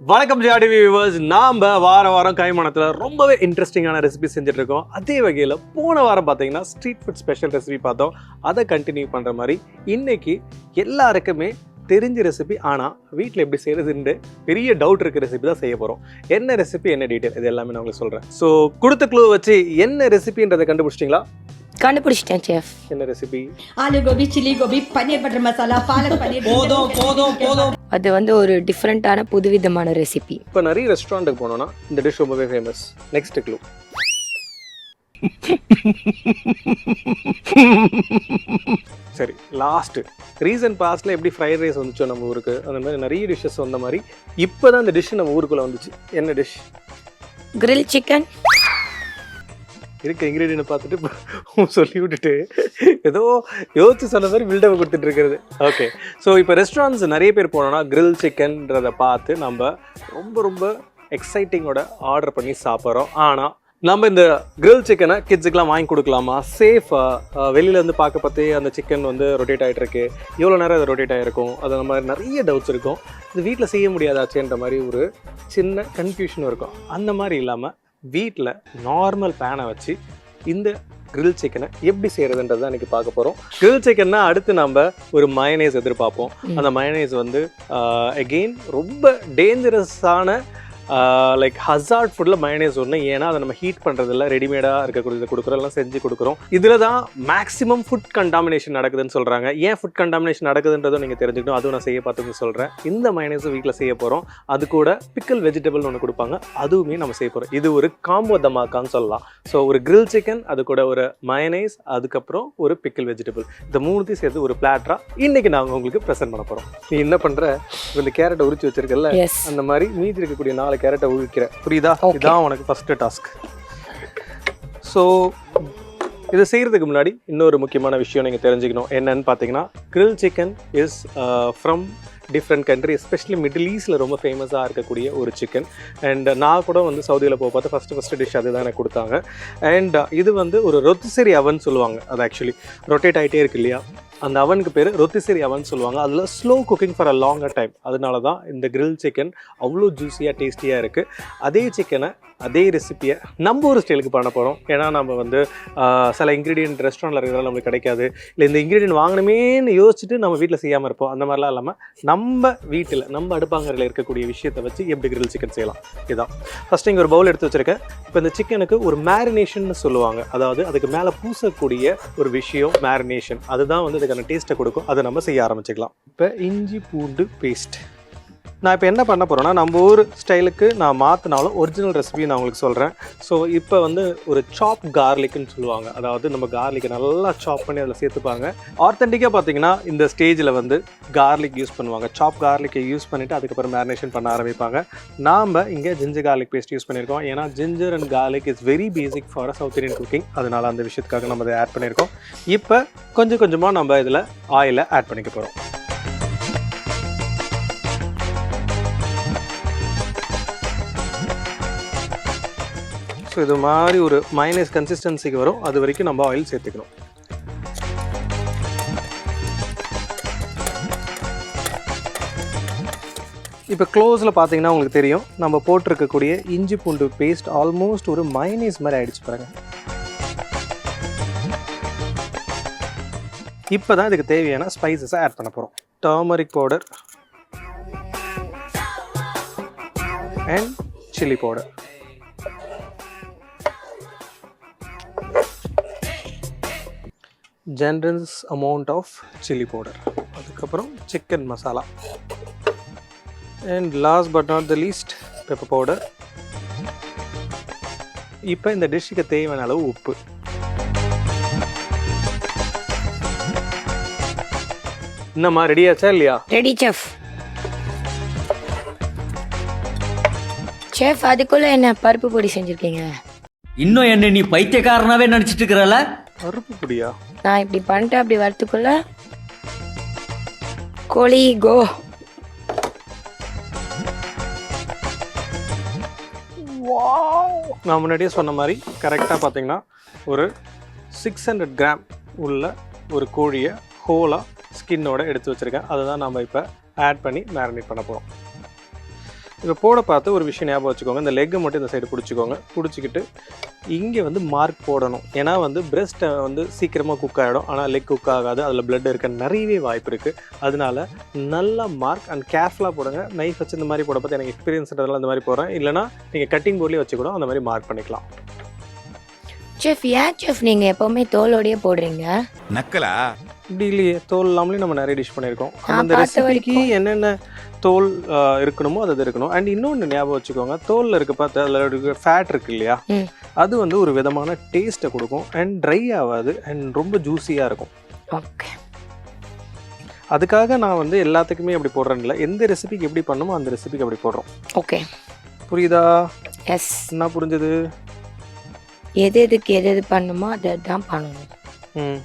வணக்கம் ஜாடி வியூவர்ஸ் நாம் வார வாரம் கைமானத்தில் ரொம்பவே இன்ட்ரெஸ்டிங்கான ரெசிபி செஞ்சுட்டு இருக்கோம் அதே வகையில் போன வாரம் பார்த்தீங்கன்னா ஸ்ட்ரீட் ஃபுட் ஸ்பெஷல் ரெசிபி பார்த்தோம். அதை கண்டினியூ பண்ணுற மாதிரி இன்னைக்கு எல்லாருக்குமே தெரிஞ்ச ரெசிபி ஆனால் வீட்டில் எப்படி செய்யறதுன்னு பெரிய டவுட் இருக்க ரெசிபி தான் செய்ய போகிறோம் என்ன ரெசிபி என்ன டீட்டெயில் இது எல்லாமே நான் உங்களுக்கு சொல்கிறேன் ஸோ கொடுத்த க்ளூ வச்சு என்ன ரெசிபின்றதை கண்டுபிடிச்சிட்டிங்களா? கண்டுபிடிச்சிட்டேன் செஃப் என்ன recipe aloo gobi chilli gobi paneer butter masala palak paneer போதும் போதும் போதும். அது வந்து ஒரு டிஃப்ரெண்ட்டான புதுவிதமான ரெசிபி இப்போ நிறைய ரெஸ்டாரண்ட்டுக்கு போனோம்னா இந்த டிஷ் ரொம்பவே ஃபேமஸ் நெக்ஸ்ட் க்ளூ சரி லாஸ்ட் ரீசன்ட் பாஸ்ட்ல எப்படி ஃப்ரைட் ரைஸ் வந்துச்சோ நம்ம ஊருக்கு அந்த மாதிரி நிறைய டிஷ்ஷஸ் வந்த மாதிரி இப்போ தான் இந்த டிஷ் நம்ம ஊருக்குள்ள வந்துச்சு. என்ன டிஷ் grill சிக்கன் இருக்க இன்க்ரீடியன்ட் பார்த்துட்டு சொல்லி விட்டுட்டு ஏதோ யோசிச்சு சொன்ன மாதிரி பில்டப் கொடுத்துட்டு இருக்கிறது. ஓகே ஸோ இப்போ ரெஸ்டாரண்ட்ஸ் நிறைய பேர் போனோம்னா கிரில் சிக்கன்றதை பார்த்து நம்ம ரொம்ப ரொம்ப எக்ஸைட்டிங்கோட ஆர்டர் பண்ணி சாப்பிட்றோம். ஆனால் நம்ம இந்த கிரில் சிக்கனை கிட்ஸுக்கெலாம் வாங்கி கொடுக்கலாமா? சேஃபாக வெளியிலேருந்து பார்க்க பார்த்தே அந்த சிக்கன் வந்து ரொட்டேட் ஆகிட்டு இருக்கு. எவ்வளோ நேரம் அது ரொட்டேட் ஆகிருக்கும் அது நம்ம நிறைய டவுட்ஸ் இருக்கும். இது வீட்டில் செய்ய முடியாதாச்சேன்ற மாதிரி ஒரு சின்ன கன்ஃபியூஷனும் இருக்கும். அந்த மாதிரி இல்லாமல் வீட்டில் நார்மல் பேனை வச்சு இந்த grill சிக்கனை எப்படி செய்கிறதுன்றது தான் இன்றைக்கி பார்க்க போகிறோம் grill சிக்கன்னா அடுத்து நம்ம ஒரு மயனேஸ் எதிர்பார்ப்போம். அந்த மயனேஸ் வந்து அகெயின் ரொம்ப டேஞ்சரஸான லைக் ஹசார்ட் ஃபுட்டில் மயனேஸ் ஒன்று ஏன்னா அதை நம்ம ஹீட் பண்ணுறதில்ல ரெடிமேடாக இருக்கக்கூடியது கொடுக்குறோம் எல்லாம் செஞ்சு கொடுக்குறோம். இதில் தான் மேக்ஸிமம் ஃபுட் கண்டாமினேஷன் நடக்குதுன்னு சொல்கிறாங்க ஏன் ஃபுட் கண்டாமினேஷன் நடக்குதுன்றதும் நீங்கள் தெரிஞ்சுக்கணும். அதுவும் நான் செய்ய பார்த்துன்னு சொல்கிறேன் இந்த மயனேஸும் வீட்டில் செய்ய போகிறோம் அது கூட பிக்கல் வெஜிடபிள்னு ஒன்று கொடுப்பாங்க. அதுவுமே நம்ம செய்ய போகிறோம் இது ஒரு காம்போ தமாக்கான்னு சொல்லலாம். ஸோ ஒரு grill சிக்கன் அது கூட ஒரு மயனைஸ் அதுக்கப்புறம் ஒரு பிக்கல் வெஜிடபிள் இந்த மூணுத்தையும் சேர்த்து ஒரு பிளாட்டரா இன்னைக்கு நாங்கள் உங்களுக்கு ப்ரெசென்ட் பண்ண போகிறோம் நீ என்ன பண்ணுற இந்த கேரட்டை உரிச்சு வச்சிருக்கல அந்த மாதிரி மீதி இருக்கக்கூடிய நாலு கேரட்டை உரிக்கிற புரியுதா. இதான் உனக்கு ஃபர்ஸ்ட் டாஸ்க் ஸோ இதை செய்கிறதுக்கு முன்னாடி இன்னொரு முக்கியமான விஷயம் நீங்கள் தெரிஞ்சுக்கணும். என்னன்னு பார்த்தீங்கன்னா grill chicken is from different country especially middle ஈஸ்டில் ரொம்ப ஃபேமஸாக இருக்கக்கூடிய ஒரு சிக்கன் அண்ட் நான் கூட வந்து சவுதியில் போக பார்த்து ஃபஸ்ட்டு ஃபஸ்ட்டு டிஷ் அதுதான் எனக்கு கொடுத்தாங்க. அண்ட் இது வந்து ஒரு ரொத்திசரி அவன் சொல்லுவாங்க. அது ஆக்சுவலி ரொட்டேட் ஆகிட்டே இருக்கு இல்லையா? அந்த அவனுக்கு பேர் ரொத்திசரி அவன் சொல்லுவாங்க. அதில் slow cooking for a longer time அதனால தான் இந்த கிரில் சிக்கன் அவ்வளோ ஜூஸியாக டேஸ்டியாக இருக்குது அதே சிக்கனை அதே ரெசிப்பியை நம்ம ஒரு ஸ்டைலுக்கு பண்ண போகிறோம் ஏன்னா நம்ம வந்து சில இன்க்ரீடியன்ட் ரெஸ்டாரண்ட்டில் இருக்கிறதால நம்மளுக்கு கிடைக்காது. இல்லை இந்த இன்க்ரீடியன்ட் வாங்கணுமேன்னு யோசிச்சுட்டு நம்ம வீட்டில் செய்யாமல் இருப்போம். அந்த மாதிரிலாம் இல்லாமல் நம்ம நம்ம வீட்டில் நம்ம அடுப்பாங்கரையில் இருக்கக்கூடிய விஷயத்தை வச்சு எப்படி கிரில் சிக்கன் செய்யலாம். இதான். ஃபஸ்ட்டு இங்கே ஒரு பவுல் எடுத்து வச்சுருக்கேன். இப்போ இந்த சிக்கனுக்கு ஒரு மேரினேஷன் சொல்லுவாங்க. அதாவது அதுக்கு மேலே பூசக்கூடிய ஒரு விஷயம் மேரினேஷன் அதுதான் வந்து இதுக்கான டேஸ்ட்டை கொடுக்கும். அதை நம்ம செய்ய ஆரம்பிச்சுக்கலாம். இப்போ இஞ்சி பூண்டு பேஸ்ட் நான் இப்போ என்ன பண்ண போகிறேன்னா நம்ம ஊர் ஸ்டைலுக்கு நான் மாற்றினாலும் ஒரிஜினல் ரெசிபி நான் உங்களுக்கு சொல்கிறேன் ஸோ இப்போ வந்து ஒரு சாப் கார்லிக்குன்னு சொல்லுவாங்க. அதாவது நம்ம கார்லிக்கை நல்லா சாப் பண்ணி அதில் சேர்த்துப்பாங்க. ஆத்தென்டிக்காக பார்த்தீங்கன்னா இந்த ஸ்டேஜில் வந்து கார்லிக் யூஸ் பண்ணுவாங்க. சாப் கார்லிக்கை யூஸ் பண்ணிவிட்டு அதுக்கப்புறம் மேரினேஷன் பண்ண ஆரம்பிப்பாங்க. நாம் இங்கே ஜிஞ்சர் கார்லிக் பேஸ்ட் யூஸ் பண்ணியிருக்கோம். ஏன்னா ginger and garlic is very basic for south Indian cooking அதனால் அந்த விஷயத்துக்காக நம்ம அதை ஆட் பண்ணியிருக்கோம். இப்போ கொஞ்சம் கொஞ்சமாக நம்ம இதில் ஆயிலை ஆட் பண்ணிக்க போகிறோம் ஸோ இது மாதிரி ஒரு மைனஸ் கன்சிஸ்டன்சிக்கு வரும். அது வரைக்கும் நம்ம ஆயில் சேர்த்துக்கணும். இப்போ க்ளோஸில் பார்த்தீங்கன்னா உங்களுக்கு தெரியும். நம்ம போட்டிருக்கக்கூடிய இஞ்சி பூண்டு பேஸ்ட் ஆல்மோஸ்ட் ஒரு மைனஸ் மாதிரி ஆகிடுச்சு பாருங்க. இப்போ தான் இதுக்கு தேவையான ஸ்பைசஸை ஆட் பண்ண போகிறோம் turmeric powder and chilli powder generous amount of chilli powder அதுக்கப்புறம் chicken masala and last but not the least pepper powder இப்போ இந்த டிஷ்ஷுக்கு தேவையான அளவு உப்பு. என்னம்மா ரெடியாச்சா இல்லையா? ரெடி செஃப் செஃப் அதுக்குள்ள என்ன பருப்பு பொடி செஞ்சிருக்கீங்க? இன்னும் என்ன நீ பைத்தியக்காரனாவே நினைச்சிட்டு இருக்கிறல? பருப்பு பொடியா? நான் இப்படி பண்ணிட்டு அப்படி வரத்துக்குள்ள கோழி கோ. நான் முன்னாடியே சொன்ன மாதிரி கரெக்டாக பார்த்தீங்கன்னா ஒரு சிக்ஸ் ஹண்ட்ரட் கிராம் உள்ள ஒரு கோழியை ஹோலாக ஸ்கின்னோட எடுத்து வச்சுருக்கேன். அதை தான் நம்ம இப்போ ஆட் பண்ணி மேரினேட் பண்ண போகிறோம் இப்போ போட பார்த்து ஒரு விஷயம் ஞாபகம் வச்சுக்கோங்க. இந்த லெக்கை மட்டும் இந்த சைடு பிடிச்சிக்கோங்க. பிடிச்சிக்கிட்டு இங்கே வந்து மார்க் போடணும். ஏன்னா வந்து பிரெஸ்ட்டை வந்து சீக்கிரமாக குக் ஆகிடும் ஆனால் லெக் குக் ஆகாது. அதில் பிளட் இருக்க நிறையவே வாய்ப்பு இருக்குது அதனால நல்லா மார்க் அண்ட் கேர்ஃபுல்லாக போடுங்க. நைஃப் வச்சு இந்த மாதிரி போட பார்த்து எனக்கு எக்ஸ்பீரியன்ஸ்ன்றதுனால இந்த மாதிரி போடுறேன். இல்லைனா நீங்கள் கட்டிங் போர்ட்லேயே வச்சு கூட அந்த மாதிரி மார்க் பண்ணிக்கலாம். செஃப் ஏன் செஃப் நீங்க எப்பவுமே தோலோடயே போடுறீங்க? நக்கலா? இப்படி இல்லையே தோல் இல்லாமலே நம்ம நிறைய டிஷ் பண்ணியிருக்கோம். அந்த ரெசிபிக்கு என்னென்ன தோல் இருக்கணுமோ அது இருக்கணும். அண்ட் இன்னொன்று ஞாபகம் வச்சுக்கோங்க தோலில் இருக்க பார்த்து அதில் இருக்க ஃபேட் இருக்கு இல்லையா. அது வந்து ஒரு விதமான டேஸ்ட்டை கொடுக்கும் அண்ட் ட்ரை ஆகாது அண்ட் ரொம்ப ஜூஸியாக இருக்கும். ஓகே அதுக்காக நான் வந்து எல்லாத்துக்குமே அப்படி போடுறேன் இல்லை. எந்த ரெசிபிக்கு எப்படி பண்ணுமோ அந்த ரெசிபிக்கு அப்படி போடுறோம். ஓகே புரியுதா? எஸ் என்ன புரிஞ்சது? எது எதுக்கு எது எது பண்ணுமோ அதை தான் பண்ணணும். ம்.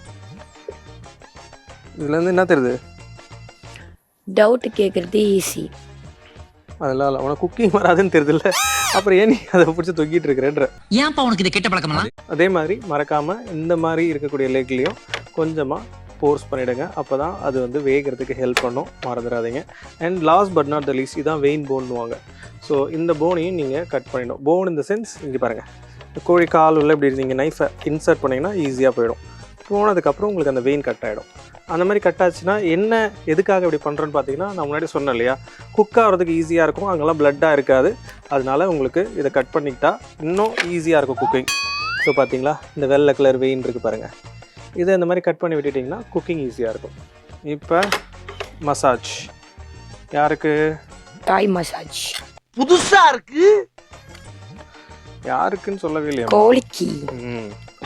இதுலேருந்து என்ன தெரியுது? டவுட் கேட்குறது ஈஸி அதெல்லாம் இல்லை. உனக்கு குக்கிங் வராதுன்னு தெரியுதுல்ல. அப்புறம் ஏன் நீ அதை பிடிச்சி தொங்கிட்டு இருக்கிறேன்ற? ஏன்பா உனக்கு இது கெட்ட பழக்கமா? அதே மாதிரி மறக்காமல் இந்த மாதிரி இருக்கக்கூடிய லெக்லேயும் கொஞ்சமாக போர்ஸ் பண்ணிவிடுங்க அப்போ தான் அது வந்து வேகிறதுக்கு ஹெல்ப் பண்ணும். மறந்துடாதீங்க. And last but not the least இதான் வெயின் போன்னுவாங்க ஸோ இந்த போனையும் நீங்கள் கட் பண்ணிடணும். போன் இந்த சென்ஸ் இங்கே பாருங்கள் கோழி கால் உள்ள இப்படி நீங்கள் நைஃபை இன்சர்ட் பண்ணிங்கன்னா ஈஸியாக போயிடும். போனதுக்கப்புறம் உங்களுக்கு அந்த வெயின் கட் ஆகிடும் அந்த மாதிரி கட் ஆச்சுன்னா என்ன எதுக்காக இப்படி பண்ணுறோன்னு பார்த்தீங்கன்னா நான் முன்னாடி சொன்னேன் இல்லையா? குக் ஆகிறதுக்கு ஈஸியாக இருக்கும் அங்கெல்லாம் பிளட்டாக இருக்காது. அதனால உங்களுக்கு இதை கட் பண்ணிக்கிட்டா இன்னும் ஈஸியாக இருக்கும் குக்கிங் ஸோ பார்த்தீங்களா? இந்த வெள்ளை கலர் வெயின் இருக்குது பாருங்கள் இதை இந்த மாதிரி கட் பண்ணி விட்டுட்டிங்கன்னா குக்கிங் ஈஸியாக இருக்கும். இப்போ மசாஜ் யாருக்கு? தாய் மசாஜ் புதுசா இருக்கு? யாருக்குன்னு சொல்லவே இல்லையா கோழிக்கு.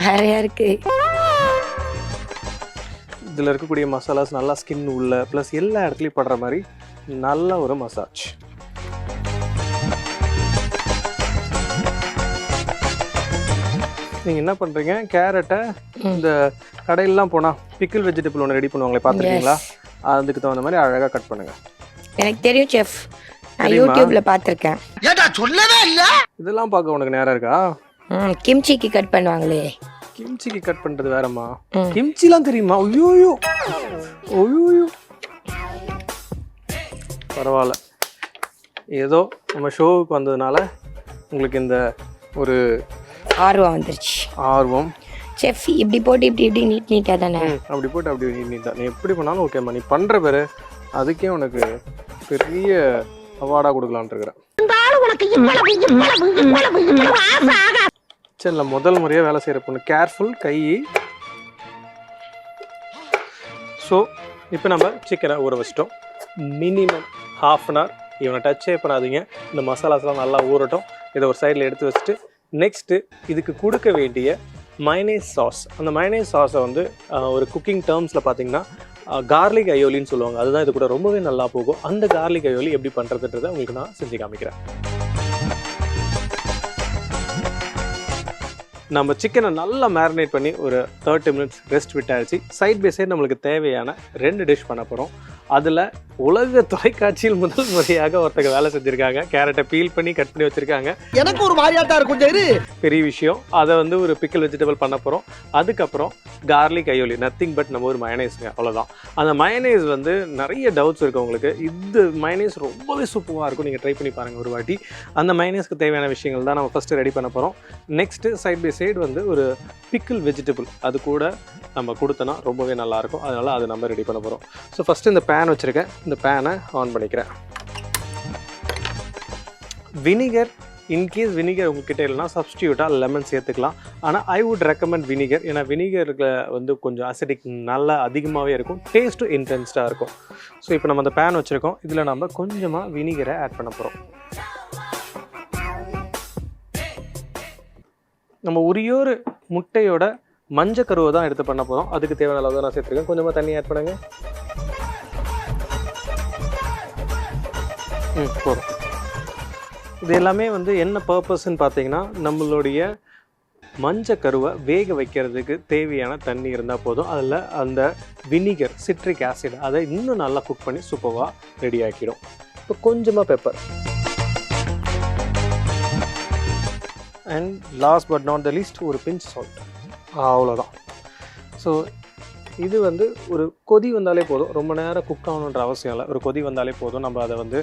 வேற யாருக்கு? இதில் இருக்கக்கூடிய மசாலாஸ் நல்லா ஸ்கின் உள்ள ப்ளஸ் எல்லா இடத்துலையும் படுற மாதிரி நல்ல ஒரு மசாஜ் நீங்கள் என்ன பண்ணுறீங்க கேரட்டை. இந்த கடையிலலாம் போனால் பிக்கிள் வெஜிடபிள் ஒன்று ரெடி பண்ணுவாங்களே பார்த்துருக்கீங்களா. அதுக்கு தகுந்த மாதிரி அழகாக கட் பண்ணுங்கள் எனக்கு தெரியும் செஃப் நான்? யூடியூப்ல பார்த்துருக்கேன். ஏடா சொல்லவே இல்ல? இதெல்லாம் பார்க்க உனக்கு நேரம் இருக்கா? ம் கிம்ச்சிக்கு கட் பண்ணுவாங்களே. கிம்ச்சிக்கு கட் பண்ணுறது வேறம்மா. கிம்ச்சிலாம் தெரியுமா? ஐயோயோ. ஐயோயோ. பரவாயில்ல. ஏதோ நம்ம ஷோவுக்கு வந்ததுனால உங்களுக்கு இந்த ஒரு ஆர்வம் வந்துருச்சு. ஆர்வம். செஃப் இப்படி போட்டு இப்படி இப்படி நீட் நீட்டாக தானே? அப்படி போட்டு அப்படி நீ நீ தான் நீ எப்படி பண்ணாலும் ஓகேம்மா நீ பண்ணுற பேர். அதுக்கே உனக்கு பெரிய அவார்டாக கொடுக்கலான்ட்டு இருக்கிறேன். சரி இல்லை முதல் முறையாக வேலை செய்கிற பொண்ணு. கேர்ஃபுல் கை. ஸோ இப்போ நம்ம சிக்கனை ஊற வச்சிட்டோம். மினிமம் ஹாஃப் அன் ஹவர் இவனை டச்சே பண்ணாதீங்க. இந்த மசாலாஸ்லாம் நல்லா ஊறட்டும். இதை ஒரு சைடில் எடுத்து வச்சுட்டு நெக்ஸ்ட்டு இதுக்கு கொடுக்க வேண்டிய மைனேஸ் சாஸ் அந்த மைனேஸ் சாஸை வந்து ஒரு குக்கிங் டேர்ம்ஸில் பார்த்தீங்கன்னா கார்லிக் அயோலின்னு சொல்லுவாங்க. அதுதான் இது கூட ரொம்பவே நல்லா போகும். அந்த கார்லிக் அயோலி எப்படி பண்ணுறதுன்றதை உங்களுக்கு நான் செஞ்சு காமிக்கிறேன். நம்ம சிக்கனை நல்லா மேரினேட் பண்ணி ஒரு தேர்ட்டி மினிட்ஸ் ரெஸ்ட் விட்டாச்சு. சைட் பை சைடு நம்மளுக்கு தேவையான ரெண்டு டிஷ் பண்ண போகிறோம் அதில் உலக தொலைக்காட்சியில் முதல் முறையாக ஒருத்தங்க வேலை செஞ்சுருக்காங்க. கேரட்டை பீல் பண்ணி கட் பண்ணி வச்சுருக்காங்க. எனக்கு ஒரு மாதிரியாட்டா இருக்கும் ஜெரு பெரிய விஷயம். அதை வந்து ஒரு பிக்கல் வெஜிடபிள் பண்ண போகிறோம் அதுக்கப்புறம் கார்லிக் ஐயோலி நத்திங் பட் நம்ம ஒரு மயனைஸுங்க அவ்வளோதான் அந்த மயனைஸ் வந்து நிறைய டவுட்ஸ் இருக்கு உங்களுக்கு. இது மயனைஸ் ரொம்பவே சூப்பராக இருக்கும். நீங்கள் ட்ரை பண்ணி பாருங்கள் ஒரு வாட்டி. அந்த மயனைஸ்க்கு தேவையான விஷயங்கள் தான் நம்ம ஃபஸ்ட்டு ரெடி பண்ண போகிறோம் நெக்ஸ்ட்டு சைட் பை சைடு வந்து ஒரு பிக்கிள் வெஜிடபிள் அது கூட நம்ம கொடுத்தோன்னா ரொம்பவே நல்லாயிருக்கும். அதனால் அதை நம்ம ரெடி பண்ண போகிறோம் ஸோ ஃபஸ்ட்டு இந்த பேன் வச்சுருக்கேன். இந்த பேனை ஆன் பண்ணிக்கிறேன். வினிகர் இன்கேஸ் வினிகர் உங்ககிட்ட இல்லைனா சப்ஸ்டியூட்டாக லெமன் சேர்த்துக்கலாம். ஆனால் ஐ வுட் ரெக்கமெண்ட் வினிகர் ஏன்னா வினிகரில் வந்து கொஞ்சம் அசிடிக் நல்லா அதிகமாகவே இருக்கும். டேஸ்ட்டும் இன்டென்ஸ்டாக இருக்கும். ஸோ இப்போ நம்ம அந்த பேன் வச்சுருக்கோம். இதில் நம்ம கொஞ்சமாக வினிகரை ஆட் பண்ண போகிறோம் நம்ம உரியோர் முட்டையோட மஞ்சள் கருவை தான் எடுத்து பண்ண போகிறோம் அதுக்கு தேவையான அளவு தான் நான் சேர்த்துருக்கேன். கொஞ்சமாக தண்ணி ஆட் பண்ணுங்க. ம் போதும். இது எல்லாமே வந்து என்ன பர்பஸ்ன்னு பார்த்தீங்கன்னா நம்மளுடைய மஞ்சள் கருவை வேக வைக்கிறதுக்கு தேவையான தண்ணி இருந்தால் போதும். அதில் அந்த வினிகர் சிட்ரிக் ஆசிட் அதை இன்னும் நல்லா குக் பண்ணி சூப்பராக ரெடி ஆக்கிடும். இப்போ கொஞ்சமாக pepper and last but not the least ஒரு பிஞ்ச் சால்ட் அவ்வளோதான் ஸோ இது வந்து ஒரு கொதி வந்தாலே போதும். ரொம்ப நேரம் குக் ஆகணுன்ற அவசியம் இல்லை. ஒரு கொதி வந்தாலே போதும். நம்ம அதை வந்து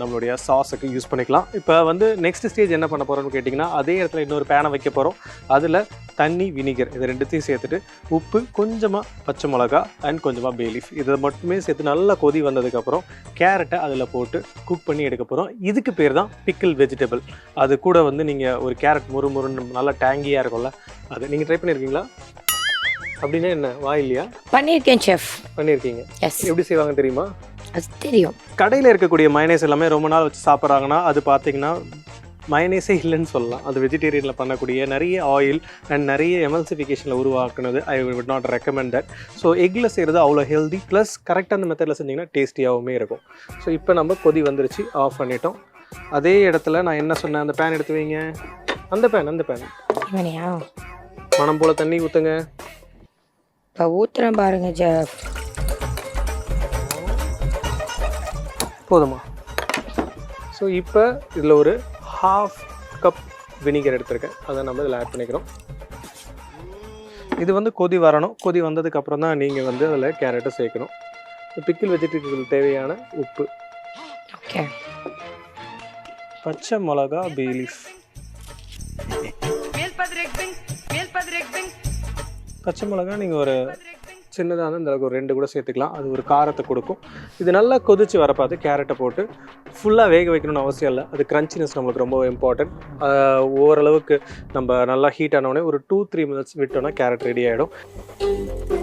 நம்மளுடைய சாஸுக்கு யூஸ் பண்ணிக்கலாம். இப்போ வந்து நெக்ஸ்ட் ஸ்டேஜ் என்ன பண்ண போகிறோம்னு கேட்டிங்கன்னா அதே இடத்துல இன்னொரு பேனை வைக்க போகிறோம் அதில் தண்ணி வினிகர் இது ரெண்டுத்தையும் சேர்த்துட்டு உப்பு கொஞ்சமாக பச்சை மிளகா அண்ட் கொஞ்சமாக பேலீஃப் இதை மட்டுமே சேர்த்து நல்லா கொதி வந்ததுக்கப்புறம் கேரட்டை அதில் போட்டு குக் பண்ணி எடுக்க போகிறோம் இதுக்கு பேர் தான் பிக்கிள் வெஜிடபிள் அது கூட வந்து நீங்கள் ஒரு கேரட் முறு முருன்னு நல்லா டேங்கியாக இருக்கும்ல அது நீங்கள் ட்ரை பண்ணியிருக்கீங்களா அப்படின்னா என்ன? வாய் இல்லையா? பண்ணியிருக்கேன் செஃப் பண்ணியிருக்கீங்க. எஸ் எப்படி செய்வாங்க தெரியுமா? அது தெரியும். கடையில் இருக்கக்கூடிய மயனேஸ் எல்லாமே ரொம்ப நாள் வச்சு சாப்பிட்றாங்கன்னா அது பார்த்தீங்கன்னா மயனேஸே இல்லைன்னு சொல்லலாம். அது வெஜிடேரியனில் பண்ணக்கூடிய நிறைய ஆயில் அண்ட் நிறைய எமல்சிஃபிகேஷனில் உருவாக்குனது I would not recommend that so எக்கில் செய்கிறது அவ்வளோ ஹெல்தி ப்ளஸ் கரெக்டாக அந்த மெத்தடில் செஞ்சிங்கன்னா டேஸ்டியாகவுமே இருக்கும். ஸோ இப்போ நம்ம கொதி வந்துருச்சு ஆஃப் பண்ணிட்டோம். அதே இடத்துல நான் என்ன சொன்னேன்? அந்த பேன் எடுத்து வைங்க. அந்த பேன் அந்த பேன் மனம் போல் தண்ணி ஊற்றுங்க இப்போ ஊத்துறேன் பாருங்க செஃப் போதுமா? ஸோ இப்போ இதில் ஒரு ஹாஃப் கப் வினிகர் எடுத்திருக்கேன். அதை நம்ம இதில் ஆட் பண்ணிக்கிறோம். இது வந்து கொதி வரணும். கொதி வந்ததுக்கு அப்புறம் தான் நீங்கள் வந்து அதில் கேரட்டை சேர்க்கணும். பிக்கிள் வெஜிடபிள் தேவையான உப்பு. ஓகே பச்சை மிளகா பீலீஃப் பச்சை மிளகா நீங்கள் ஒரு சின்னதாக வந்து அந்தளவுக்கு ஒரு ரெண்டு கூட சேர்த்துக்கலாம். அது ஒரு காரத்தை கொடுக்கும். இது நல்லா கொதிச்சு வர பார்த்து கேரட்டை போட்டு ஃபுல்லாக வேக வைக்கணும்னு அவசியம் இல்லை. அது க்ரன்ச்சினஸ் நம்மளுக்கு ரொம்ப இம்பார்ட்டன்ட் ஓரளவுக்கு நம்ம நல்லா ஹீட் ஆனவுடனே ஒரு டூ த்ரீ மினிட்ஸ் விட்டோம்னா கேரட் ரெடி ஆகிடும்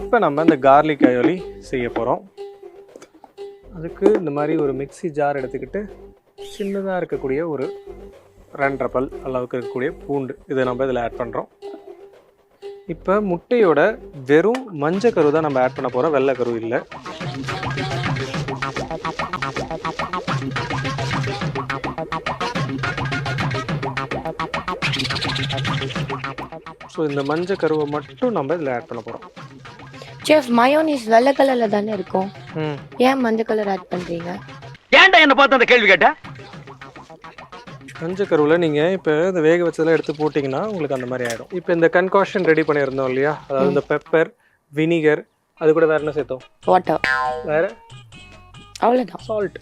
இப்போ நம்ம இந்த கார்லிக் அயோலி செய்ய போகிறோம் அதுக்கு இந்த மாதிரி ஒரு மிக்ஸி ஜார் எடுத்துக்கிட்டு சின்னதாக இருக்கக்கூடிய ஒரு ரெண்டரை பல் அளவுக்கு இருக்கக்கூடிய பூண்டு இதை நம்ம இதில் ஆட் பண்ணுறோம் இப்போ முட்டையோட வெறும் மஞ்சள் கரு தான் நம்ம ஆட் பண்ண போகிறோம் வெள்ளை கரு இல்லை. ஸோ இந்த மஞ்சள் கருவை மட்டும் நம்ம இதில் ஆட் பண்ண போகிறோம் செஃப் மயோனிஸ் வெள்ளை கலர்ல தானே இருக்கும்? ம். ஏன் மஞ்சள் கலர் ஆட் பண்றீங்க? ஏன்டா என்ன பார்த்து அந்த கேள்வி கேட்ட? மஞ்சள் கருவில் நீங்கள் இப்போ இந்த வேக வச்சதெல்லாம் எடுத்து போட்டிங்கன்னா உங்களுக்கு அந்த மாதிரி ஆகிடும் இப்போ இந்த கன்காஷன் ரெடி பண்ணியிருந்தோம் இல்லையா? அதாவது இந்த பெப்பர் வினிகர் அது கூட வேறு என்ன சேர்த்தோம்? வாட்டர் வேறு? அவ்வளோதான் சால்ட்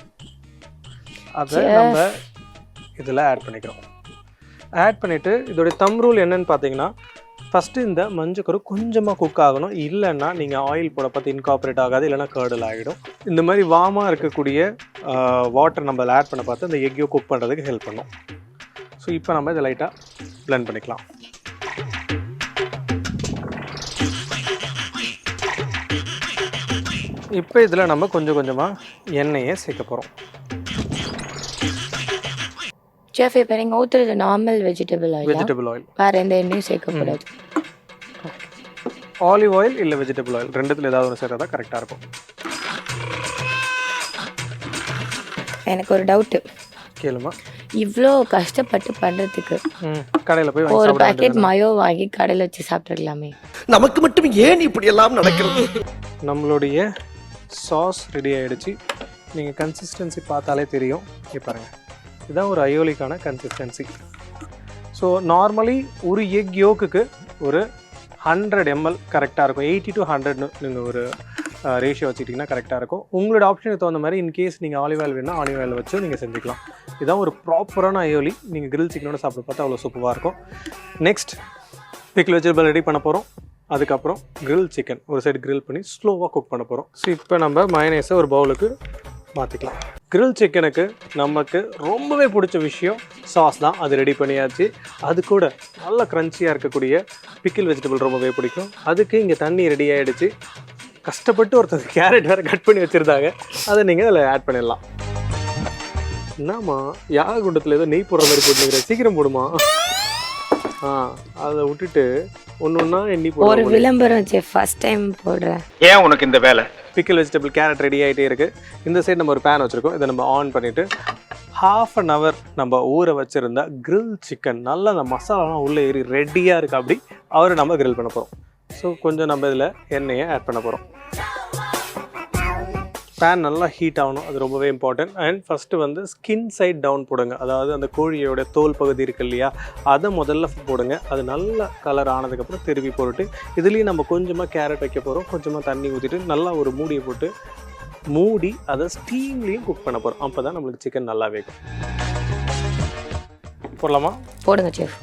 அதை நம்ம இதில் ஆட் பண்ணிக்கிறோம். ஆட் பண்ணிவிட்டு இதோடைய தம் ரூல் என்னன்னு பார்த்தீங்கன்னா ஃபஸ்ட்டு இந்த மஞ்சக்கரு கொஞ்சமாக குக் ஆகணும். இல்லைன்னா நீங்கள் ஆயில் போட பார்த்து இன்காப்ரேட் ஆகாது இல்லைன்னா கேர்டல் ஆகிடும் இந்த மாதிரி வாமாக இருக்கக்கூடிய வாட்டர் நம்ம அதில் ஆட் பண்ண பார்த்து அந்த எக்கையோ குக் பண்ணுறதுக்கு ஹெல்ப் பண்ணும். ஸோ இப்போ நம்ம இதை லைட்டாக பிளெண்ட் பண்ணிக்கலாம். இப்போ இதில் நம்ம கொஞ்சம் கொஞ்சமாக எண்ணெயை சேர்க்க போகிறோம் செஃப் இப்போ நீங்கள் ஊற்றுறது normal vegetable oil vegetable oil வேற எந்த எண்ணெயும் சேர்க்கக்கூடாது. ஆலிவ் ஆயில் இல்லை வெஜிடபிள் ஆயில் ரெண்டுத்தில் ஏதாவது ஒன்று சேர்த்தா கரெக்டாக இருக்கும். எனக்கு ஒரு டவுட்டு கேளுமா. இவ்வளோ கஷ்டப்பட்டு பண்ணுறதுக்கு கடையில் போய் வாங்கி ஒரு பேக்கெட். மயோ வாங்கி கடையில் வச்சு சாப்பிட்ருக்கலாமே நமக்கு மட்டும் ஏன் இப்படி எல்லாம் நடக்கிறது? நம்மளுடைய சாஸ் ரெடி ஆயிடுச்சு. நீங்கள் கன்சிஸ்டன்சி பார்த்தாலே தெரியும். இங்கே பாருங்கள் இதுதான் ஒரு அயோலிக்கான கன்சிஸ்டன்சி ஸோ நார்மலி ஒரு எக் யோக்குக்கு ஒரு ஹண்ட்ரட் எம்எல் கரெக்டாக இருக்கும். எயிட்டி டு ஹண்ட்ரட்னு நீங்கள் ஒரு ரேஷியோ வச்சுக்கிட்டிங்கன்னா கரெக்டாக இருக்கும். உங்களோட ஆப்ஷனுக்கு தகுந்த மாதிரி இன்கேஸ் நீங்கள் ஆலிவ் ஆயில் வேணால் ஆலிவ் ஆயில் வச்சு நீங்கள் செஞ்சுக்கலாம். இதுதான் ஒரு ப்ராப்பரான அயோலி நீங்கள் கிரில் சிக்கனோட சாப்பிட பார்த்தா அவ்வளோ சூப்பராக இருக்கும். நெக்ஸ்ட் பிக்கில் வெஜிடபிள் ரெடி பண்ண போகிறோம் அதுக்கப்புறம் கிரில் சிக்கன் ஒரு சைடு கிரில் பண்ணி ஸ்லோவாக குக் பண்ண போகிறோம் ஸோ இப்போ நம்ம மயனேஸை ஒரு பவுலுக்கு மாற்றிக்கலாம் grill சிக்கனுக்கு நமக்கு ரொம்பவே பிடிச்ச விஷயம் சாஸ் தான். அது ரெடி பண்ணியாச்சு. அது கூட நல்ல க்ரன்ச்சியாக இருக்கக்கூடிய பிக்கிள் வெஜிடபிள் ரொம்பவே பிடிக்கும். அதுக்கு இங்கே தண்ணி ரெடி ஆகிடுச்சு கஷ்டப்பட்டு ஒருத்தர் கேரட் வேறு கட் பண்ணி வச்சுருந்தாங்க. அதை நீங்கள் அதில் ஆட் பண்ணிடலாம். என்னம்மா? யாக குண்டத்தில் ஏதோ நெய் போடுற மாதிரி போட்டுக்கிற சீக்கிரம் போடுமா? ஆ அதை விட்டுட்டு ஒன்று ஒன்றா எண்ணி ஒரு விளம்பரம் ஃபர்ஸ்ட் டைம் போடுறேன். ஏன் உனக்கு இந்த வேலை? பிக்கல் வெஜிடபிள் கேரட் ரெடி ஆகிட்டே இருக்குது இந்த சைடு நம்ம ஒரு பேன் வச்சுருக்கோம். இதை நம்ம ஆன் பண்ணிவிட்டு ஹாஃப் அன் ஹவர் நம்ம ஊற வச்சுருந்த கிரில் சிக்கன் நல்லா அந்த மசாலாலாம் உள்ளே ஏறி ரெடியாக இருக்குது அப்படி. அவரை நம்ம கிரில் பண்ண போகிறோம் ஸோ கொஞ்சம் நம்ம இதில் எண்ணெயை ஆட் பண்ண போகிறோம் பேன் நல்லா ஹீட் ஆகணும். அது ரொம்பவே இம்பார்ட்டன்ட் அண்ட் ஃபஸ்ட்டு வந்து ஸ்கின் சைட் டவுன் போடுங்க. அதாவது அந்த கோழியோட தோல் பகுதி இருக்கு இல்லையா? அதை முதல்ல போடுங்க. அது நல்ல கலர் ஆனதுக்கப்புறம் திருப்பி போட்டுட்டு இதுலேயும் நம்ம கொஞ்சமாக கேரட் வைக்க போகிறோம் கொஞ்சமாக தண்ணி ஊற்றிட்டு நல்லா ஒரு மூடியை போட்டு மூடி அதை ஸ்டீம்லேயும் குக் பண்ண போகிறோம் அப்போ தான் நம்மளுக்கு சிக்கன் நல்லா வேகும் போடலாமா? போடுங்க சேஃப்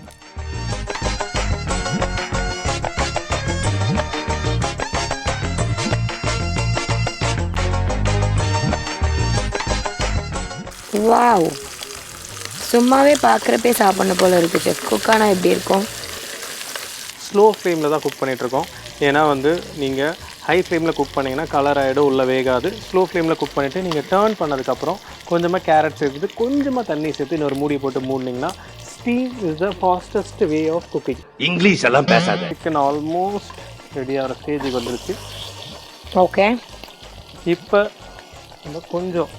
வாவ் சும்மாவே பார்க்குறப்பே சாப்பிடணும் போல இருக்கு செஃப் குக்கானா எப்படி இருக்கும்? ஸ்லோ ஃப்ளேமில் தான் குக் பண்ணிகிட்ருக்கோம் ஏன்னா வந்து நீங்கள் ஹை ஃப்ளேமில் குக் பண்ணிங்கன்னா கலர் ஆகிடும் உள்ளே வேகாது. ஸ்லோ ஃப்ளேமில் குக் பண்ணிவிட்டு நீங்கள் டேர்ன் பண்ணதுக்கப்புறம் கொஞ்சமாக கேரட் சேர்த்துட்டு கொஞ்சமாக தண்ணி சேர்த்து இன்னொரு மூடி போட்டு மூடினீங்கன்னா steam is the fastest way of cooking English எல்லாம் பேசாத. சிக்கன் ஆல்மோஸ்ட் ரெடி ஆகிற ஸ்டேஜுக்கு வந்துருச்சு ஓகே இப்போ நம்ம கொஞ்சம்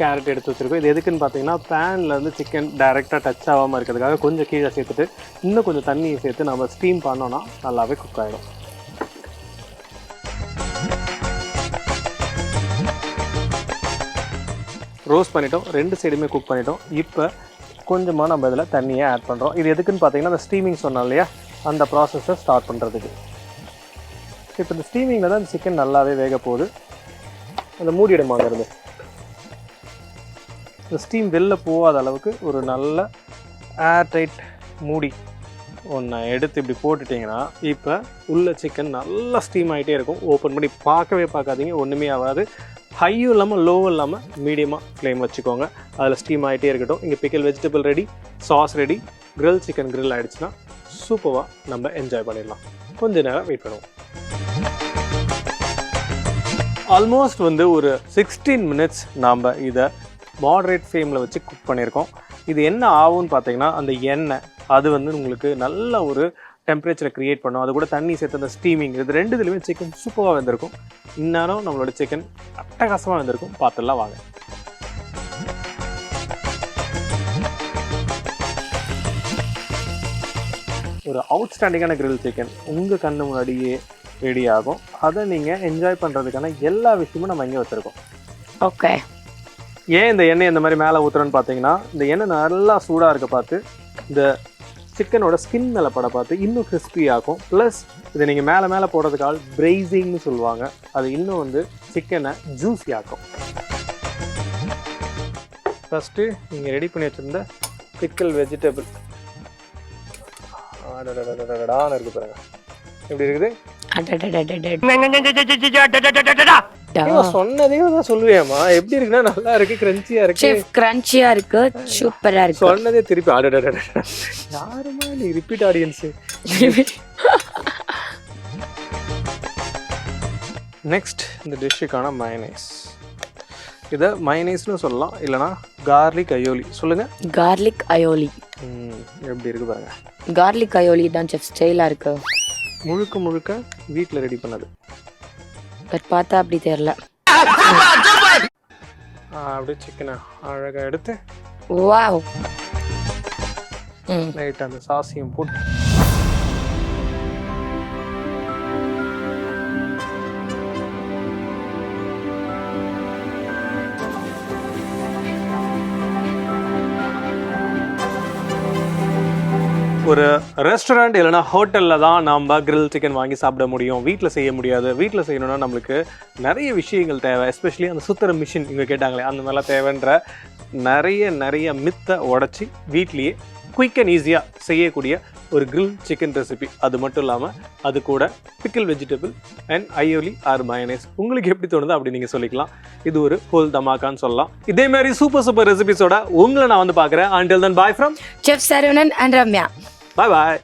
கேரட் எடுத்து வச்சுருக்கோம். இது எதுக்குன்னு பார்த்தீங்கன்னா பேனில் வந்து சிக்கன் டைரெக்டாக டச் ஆகாமல் இருக்கிறதுக்காக கொஞ்சம் கீழே சேர்த்துட்டு இன்னும் கொஞ்சம் தண்ணியை சேர்த்து நம்ம ஸ்டீம் பண்ணோன்னா நல்லாவே குக் ஆகிடும் ரோஸ்ட் பண்ணிட்டோம். ரெண்டு சைடுமே குக் பண்ணிட்டோம். இப்போ கொஞ்சமாக நம்ம இதில் தண்ணியை ஆட் பண்ணுறோம் இது எதுக்குன்னு பார்த்தீங்கன்னா அந்த ஸ்டீமிங் சொன்னோம் இல்லையா? அந்த ப்ராசஸை ஸ்டார்ட் பண்ணுறதுக்கு இப்போ இந்த ஸ்டீமிங்கில் தான் இந்த சிக்கன் நல்லாவே வேக போகுது. அந்த மூடிடுமாங்கிறது. ஸ்டீம் வெளில போகாத அளவுக்கு ஒரு நல்ல ஏர் டைட் மூடி ஒன்று எடுத்து இப்படி போட்டுட்டிங்கன்னா இப்போ உள்ள சிக்கன் நல்லா ஸ்டீம் ஆகிட்டே இருக்கும். ஓப்பன் பண்ணி பார்க்கவே பார்க்காதீங்க. ஒன்றுமே ஆகாது. ஹையும் இல்லாமல் லோவும் இல்லாமல் மீடியமாக ஃப்ளேம் வச்சுக்கோங்க. அதில் ஸ்டீம் ஆகிட்டே இருக்கட்டும். இங்கே pickle vegetable ready sauce ready grill chicken grill ஆகிடுச்சுன்னா சூப்பராக நம்ம என்ஜாய் பண்ணிடலாம். கொஞ்ச நேரம் வெயிட் பண்ணுவோம். ஆல்மோஸ்ட் வந்து ஒரு சிக்ஸ்டீன் மினிட்ஸ் நாம் இதை மாடரேட் ஃப்ளேமில் வச்சு குக் பண்ணியிருக்கோம். இது என்ன ஆகும்னு பார்த்தீங்கன்னா அந்த எண்ணெய் அது வந்து உங்களுக்கு நல்ல ஒரு டெம்பரேச்சரை க்ரியேட் பண்ணும். அது கூட தண்ணி சேர்த்து அந்த ஸ்டீமிங் இது ரெண்டு இதுலையுமே சிக்கன் சூப்பராக வந்திருக்கும். இந்நேரம் நம்மளோட சிக்கன் அட்டகாசமாக வந்திருக்கும். பார்த்துலாம் வாங்க. ஒரு அவுட்ஸ்டாண்டிங்கான கிரில் சிக்கன் உங்கள் கண்ணு முன்னாடியே ரெடி ஆகும். அதை நீங்கள் என்ஜாய் பண்ணுறதுக்கான எல்லா விஷயமும் நம்ம இங்கே வச்சுருக்கோம். ஓகே ஏன் இந்த எண்ணெய் இந்த மாதிரி மேலே ஊற்றுறேன்னு பார்த்தீங்கன்னா இந்த எண்ணெய் நல்லா சூடாக இருக்க பார்த்து இந்த சிக்கனோட ஸ்கின் மேலே பட பார்த்து இன்னும் கிறிஸ்பி ஆகும். ப்ளஸ் இதை நீங்கள் மேலே மேலே போடுறதுக்காக பிரைசிங்னு சொல்லுவாங்க. அது இன்னும் வந்து சிக்கனை ஜூஸி ஆக்கும். ஃபஸ்ட்டு நீங்கள் ரெடி பண்ணி வச்சுருந்த பிக்கல் வெஜிடபிள் ஆடடான்னு இருக்கு பாருங்க. எப்படி இருக்குது? இவன் சொன்னதே தான் சொல்லுவேம்மா. எப்படி இருக்குன்னா நல்லா இருக்கு கிரன்ச்சியா இருக்கு. செஃப் கிரன்ச்சியா இருக்கு சூப்பரா இருக்கு. சொன்னதே திருப்பி ஆடடட யாருமா நீ ரிப்பீட் ஆடியன்ஸ் நெக்ஸ்ட் இந்த டிஷ்ஷுக்கான மயனைஸ் இதை மயனைஸ்னு சொல்லலாம் இல்லைனா கார்லிக் அயோலி சொல்லுங்க. கார்லிக் அயோலி எப்படி இருக்கு பாருங்க. கார்லிக் அயோலி தான் செஃப் ஸ்டைலா இருக்கு. முழுக்க முழுக்க வீட்டில் ரெடி பண்ணது. பட் பார்த்தா அப்படி தெரியல. ஆ, அப்படியே சிக்கனை? அழகாக எடுத்து. வாவ் ம் லைட் அந்த சாசியம் போட்டு. ஒரு ரெஸ்டாரண்ட் இல்லைனா ஹோட்டலில் தான் நம்ம கிரில் சிக்கன் வாங்கி சாப்பிட முடியும். வீட்டில் செய்ய முடியாது. வீட்டில் செய்யணும்னா நம்மளுக்கு நிறைய விஷயங்கள் தேவை. எஸ்பெஷலி அந்த சுத்துற மிஷின் இங்கே கேட்டாங்களே அந்த மாதிரிலாம் தேவைன்ற நிறைய நிறைய மித்தை உடச்சி வீட்லேயே குயிக் அண்ட் ஈஸியாக செய்யக்கூடிய ஒரு கிரில் சிக்கன் ரெசிபி அது மட்டும் இல்லாமல் அது கூட pickle vegetable and aioli or mayonnaise உங்களுக்கு எப்படி தோணுதோ அப்படி நீங்கள் சொல்லிக்கலாம். இது ஒரு ஹோல் தமாக்கான்னு சொல்லலாம். இதே மாதிரி சூப்பர் சூப்பர் ரெசிபிஸோட உங்களை நான் வந்து பார்க்குறேன். Until then bye from chef Saravanan and Ramya bye bye